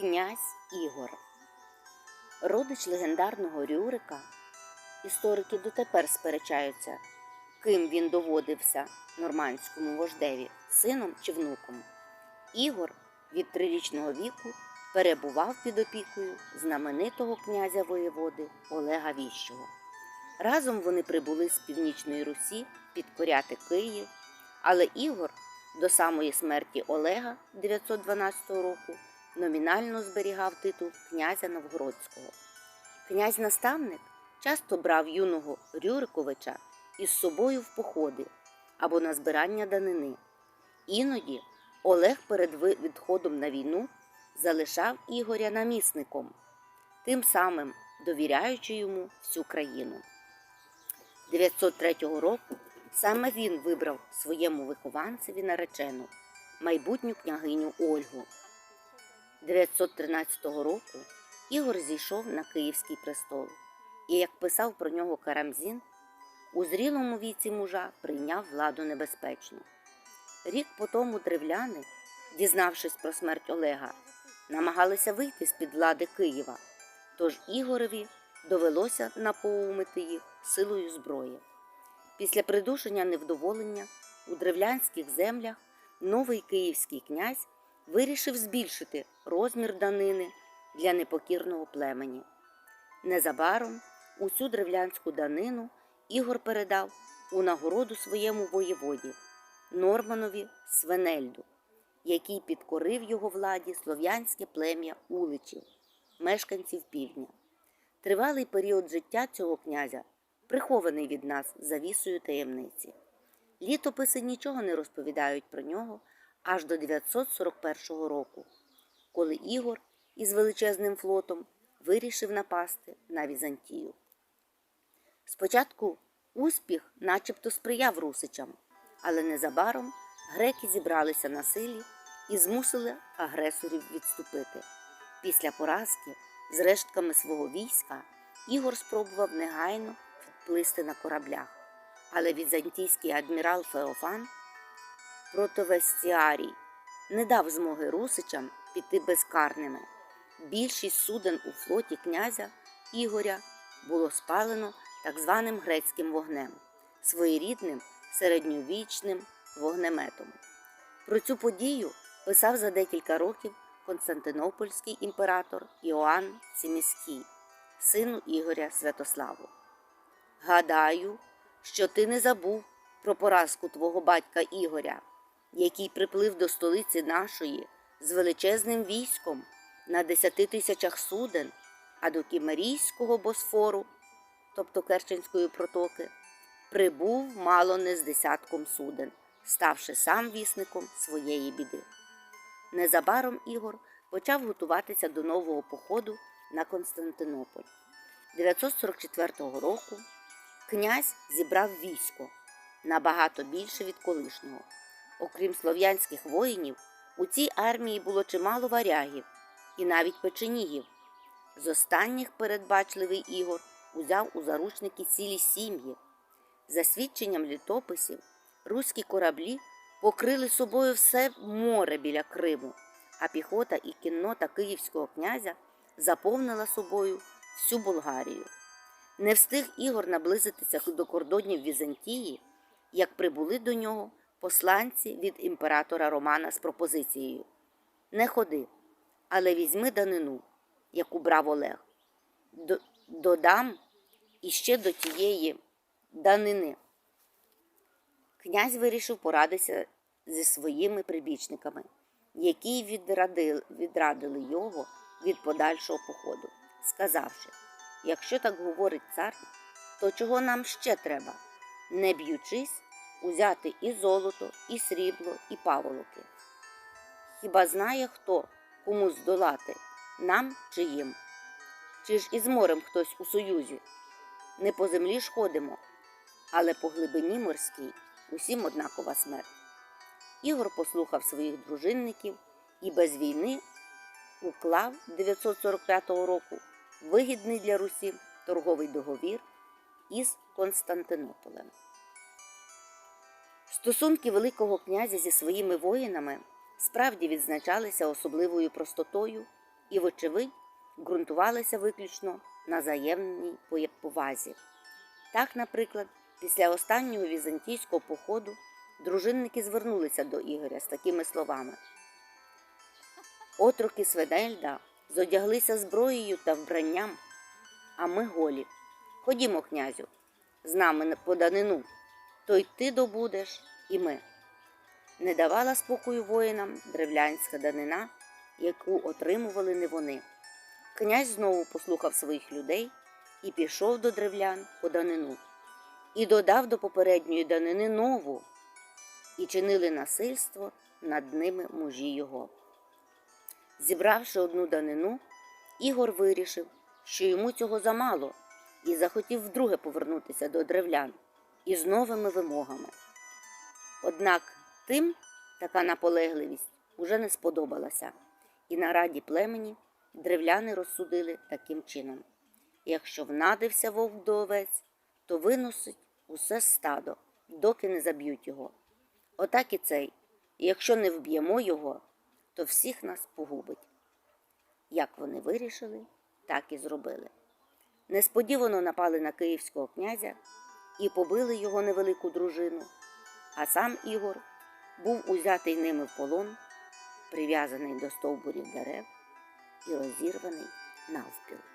Князь Ігор. Родич легендарного Рюрика. Історики дотепер сперечаються, ким він доводився нормандському вождеві, сином чи внуком. Ігор від трирічного віку перебував під опікою знаменитого князя воєводи Олега Віщого. Разом вони прибули з північної Русі підкоряти Київ, але Ігор до самої смерті Олега 912 року номінально зберігав титул князя Новгородського. Князь-наставник часто брав юного Рюриковича із собою в походи або на збирання данини. Іноді Олег перед відходом на війну залишав Ігоря намісником, тим самим довіряючи йому всю країну. 903 року саме він вибрав своєму вихованцеві наречену, майбутню княгиню Ольгу. 913 року Ігор зійшов на Київський престол, і, як писав про нього Карамзін, у зрілому віці мужа прийняв владу небезпечну. Рік по тому древляни, дізнавшись про смерть Олега, намагалися вийти з-під влади Києва, тож Ігорові довелося напоумити їх силою зброї. Після придушення невдоволення у древлянських землях новий київський князь вирішив збільшити розмір данини для непокірного племені. Незабаром усю древлянську данину Ігор передав у нагороду своєму воєводі Норманові Свенельду, який підкорив його владі слов'янське плем'я Уличів, мешканців півдня. Тривалий період життя цього князя прихований від нас завісою таємниці. Літописи нічого не розповідають про нього аж до 941 року, коли Ігор із величезним флотом вирішив напасти на Візантію. Спочатку успіх начебто сприяв русичам, але незабаром греки зібралися на силі і змусили агресорів відступити. Після поразки з рештками свого війська Ігор спробував негайно відплисти на кораблях, але візантійський адмірал Феофан Протовестіарій не дав змоги русичам піти безкарними. Більшість суден у флоті князя Ігоря було спалено так званим грецьким вогнем, своєрідним середньовічним вогнеметом. Про цю подію писав за декілька років Константинопольський імператор Іоанн Ціміський, сину Ігоря Святославу. Гадаю, що ти не забув про поразку твого батька Ігоря, який приплив до столиці нашої з величезним військом на десяти тисячах суден, а до Кімерійського Босфору, тобто Керченської протоки, прибув мало не з десятком суден, ставши сам вісником своєї біди. Незабаром Ігор почав готуватися до нового походу на Константинополь. 944 року князь зібрав військо набагато більше від колишнього. Окрім слов'янських воїнів, у цій армії було чимало варягів і навіть печенігів. З останніх передбачливий Ігор узяв у заручники цілі сім'ї. За свідченням літописів, руські кораблі покрили собою все море біля Криму, а піхота і кіннота київського князя заповнила собою всю Болгарію. Не встиг Ігор наблизитися до кордонів Візантії, як прибули до нього посланці від імператора Романа з пропозицією Не ходи, але візьми данину, яку брав Олег. Додам іще до тієї данини. Князь вирішив порадитися зі своїми прибічниками, які відрадили, відрадили його від подальшого походу, сказавши, якщо так говорить цар, то чого нам ще треба, не б'ючись, узяти і золото, і срібло, і паволоки. Хіба знає хто, кому здолати, нам чи їм? Чи ж із морем хтось у союзі? Не по землі ж ходимо, але по глибині морській усім однакова смерть. Ігор послухав своїх дружинників і без війни уклав 945 року вигідний для Русі торговий договір із Константинополем. Стосунки Великого князя зі своїми воїнами справді відзначалися особливою простотою і, вочевидь, ґрунтувалися виключно на взаємній повазі. Так, наприклад, після останнього візантійського походу дружинники звернулися до Ігоря з такими словами. Отроки Свенельда зодяглися зброєю та вбранням, а ми голі. Ходімо, князю, з нами на поданину, то й ти добудеш, і ми. Не давала спокою воїнам древлянська данина, яку отримували не вони. Князь знову послухав своїх людей і пішов до древлян по данину, і додав до попередньої данини нову, і чинили насильство над ними мужі його. Зібравши одну данину, Ігор вирішив, що йому цього замало, і захотів вдруге повернутися до древлян із новими вимогами. Однак тим така наполегливість уже не сподобалася, і на раді племені древляни розсудили таким чином: якщо внадився вовк до овець, то виносить усе стадо, доки не заб'ють його. Отак і цей, і якщо не вб'ємо його, то всіх нас погубить. Як вони вирішили, так і зробили. Несподівано напали на київського князя і побили його невелику дружину, а сам Ігор був узятий ними в полон, прив'язаний до стовбурів дерев і розірваний навпіл.